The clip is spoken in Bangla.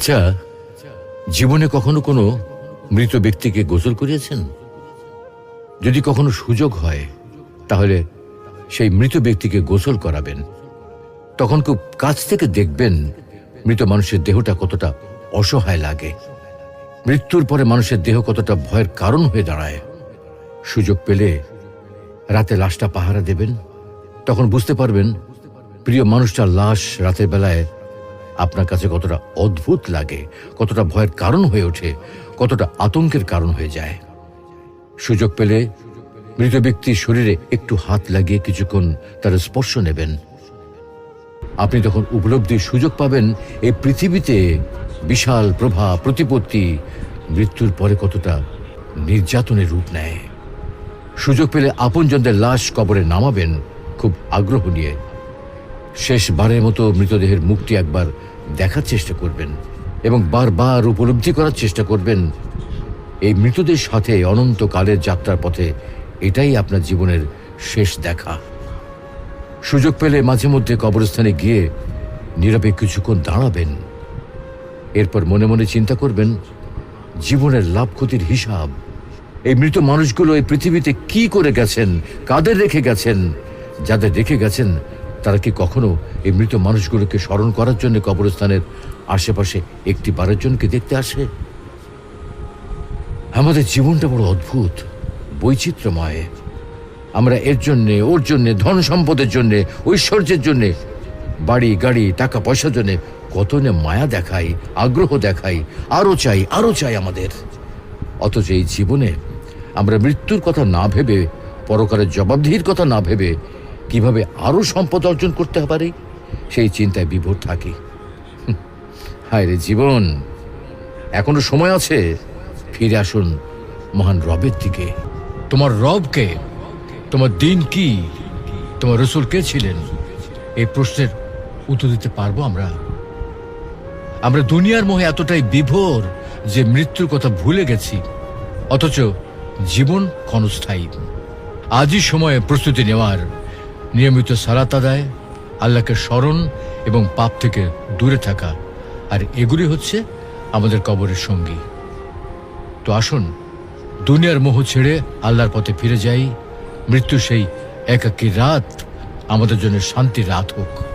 আচ্ছা জীবনে কখনো কোনো মৃত ব্যক্তিকে গোসল করিয়েছেন? যদি কখনো সুযোগ হয়, তাহলে সেই মৃত ব্যক্তিকে গোসল করাবেন। তখন খুব কাছ থেকে দেখবেন মৃত মানুষের দেহটা কতটা অসহায় লাগে। মৃত্যুর পরে মানুষের দেহ কতটা ভয়ের কারণ হয়ে দাঁড়ায়। সুযোগ পেলে রাতে লাশটা পাহারা দেবেন। তখন বুঝতে পারবেন, প্রিয় মানুষটার লাশ রাতের বেলায় আপনার কাছে কতটা অদ্ভুত লাগে, কতটা ভয়ের কারণ হয়ে ওঠে, কতটা আতঙ্কের কারণ হয়ে যায়। সুযোগ পেলে মৃত ব্যক্তির শরীরে একটু হাত লাগিয়ে কিছুক্ষণ তার স্পর্শ নেবেন। আপনি তখন উপলব্ধির সুযোগ পাবেন এই পৃথিবীতে বিশাল প্রভা, প্রতিপত্তি, মৃত্যুর পরে কতটা নির্যাতনের রূপ নেয়। সুযোগ পেলে আপনজনদের লাশ কবরে নামাবেন, খুব আগ্রহ নিয়ে শেষবারের মতো মৃতদেহের মুখটি একবার দেখার চেষ্টা করবেন এবং বারবার উপলব্ধি করার চেষ্টা করবেন। এই মৃতদের সাথে অনন্তকালের যাত্রার পথে এটাই আপনার জীবনের শেষ দেখা। সুযোগ পেলে মাঝে মধ্যে কবরস্থানে গিয়ে নীরবে কিছুক্ষণ দাঁড়াবেন। এরপর মনে মনে চিন্তা করবেন, জীবনের লাভ ক্ষতির হিসাব, এই মৃত মানুষগুলো এই পৃথিবীতে কি করে গেছেন, কাদের রেখে গেছেন, যাদের রেখে গেছেন তারা কি কখনো এই মৃত মানুষগুলোকে স্মরণ করার জন্য কবরস্থানের আশেপাশে একটি বারের জনকে দেখতে আসে? আমাদের জীবনটা বড় অদ্ভুত, বৈচিত্র্যময়। আমরা এর জন্যে, ওর জন্যে, ধন সম্পদের জন্যে, ঐশ্বর্যের জন্যে, বাড়ি, গাড়ি, টাকা, পয়সার জন্যে কত না মায়া দেখাই, আগ্রহ দেখাই আরও চাই আরও চাই আমাদের। অথচ এই জীবনে আমরা মৃত্যুর কথা না ভেবে, পরকারের জবাবদিহির কথা না ভেবে কীভাবে আরও সম্পদ অর্জন করতে পারি? সেই চিন্তায় বিভোর থাকি। হায় রে জীবন, এখনও সময় আছে? ফিরে আসুন মহান রবের দিকে। তোমার রবকে তোমার দিন কি? তোমার রসুল কে ছিলেন? এই প্রশ্নের উত্তর দিতে পারব আমরা? আমরা দুনিয়ার মোহে এতটাই বিভোর যে মৃত্যুর কথা ভুলে গেছি, অথচ জীবন ক্ষণস্থায়ী। আজই সময়ে প্রস্তুতি নেওয়ার নিয়মিত সালাত আদায়, আল্লাহকে স্মরণ এবং পাপ থেকে দূরে থাকা। আর এগুলি হচ্ছে আমাদের কবরের সঙ্গী। তো আসুন, দুনিয়ার মোহ ছেড়ে আল্লাহর পথে ফিরে যাই। মৃত্যু সেই একাকী রাত আমাদের জন্য শান্তি রাত হোক।